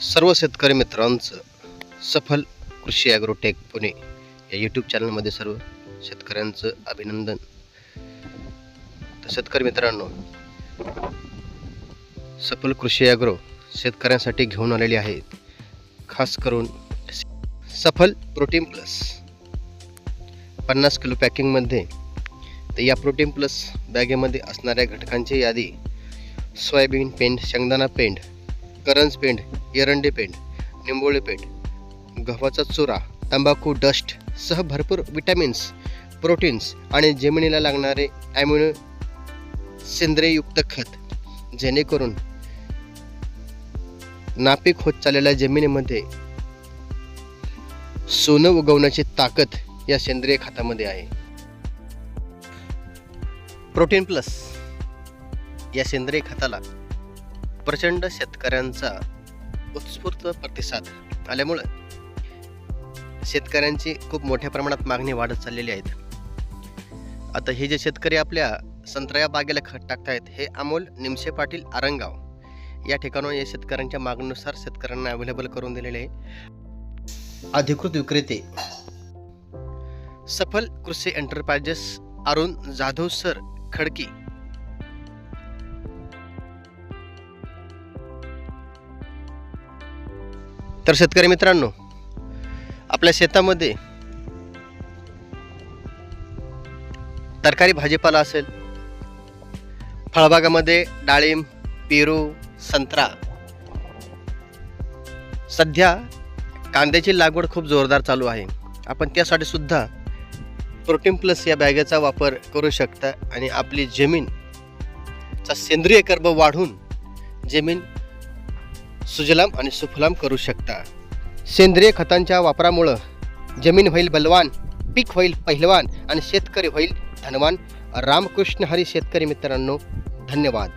सर्व शेतकरी मित्रांचं सफल कृषी ॲग्रोटेक पुणे या यूट्यूब चॅनलमध्ये सर्व शेतकऱ्यांचं अभिनंदन. तर शेतकरी मित्रांनो सफल कृषी ॲग्रो शेतकऱ्यांसाठी घेऊन आलेली आहेत. खास करून सफल प्रोटीन प्लस. पन्नास किलो पॅकिंगमध्ये तर या प्रोटीन प्लस बॅगेमध्ये असणाऱ्या घटकांची यादी सोयाबीन पेंड शेंगदाणा पेंड करंज पेंड एरंडी पेंड निंबोळी पेंड गव्हाचा चुरा तंबाखू डस्ट सह भरपूर विटॅमिन्स प्रोटीन्स आणि जमिनीला लागणारे ॲम्युनो सेंद्रिययुक्त खत जेणेकरून नापीक होत चाललेल्या जमिनीमध्ये सोनं उगवण्याची ताकद या सेंद्रिय खतामध्ये आहे. प्रोटीन प्लस या सेंद्रिय खताला प्रचंड शेतकऱ्यांचा उत्स्फूर्त प्रतिसाद आल्यामुळं शेतकऱ्यांची खूप मोठ्या प्रमाणात मागणी वाढत चाललेली आहेत. आता हे जे शेतकरी आपल्या संत्र्या बागेला खत टाकतायत हे अमोल निमसे पाटील आरंगाव या ठिकाणाहून या शेतकऱ्यांच्या मागणीनुसार शेतकऱ्यांना अवेलेबल करून दिलेले आहे. अधिकृत विक्रेते सफल कृषी एंटरप्राइजेस अरुण जाधव सर खडकी तर शेतकरी मित्रांनो आपल्या शेतामध्ये तरकारी भाजीपाला असेल फळबागामध्ये डाळिंब पेरू संत्रा. सध्या कांद्याची लागवड खूप जोरदार चालू आहे. आपण त्यासाठी सुद्धा प्रोटीन प्लस या बॅगेचा वापर करू शकता आणि आपली जमीनचा सेंद्रिय कर्ब वाढून जमीन सुजलाम आणि सुफलाम करू शकता. सेंद्रिय खतांच्या वापरामुळं जमीन होईल बलवान पीक होईल पहिलवान आणि शेतकरी होईल धनवान. रामकृष्ण हरी शेतकरी मित्रांनो धन्यवाद.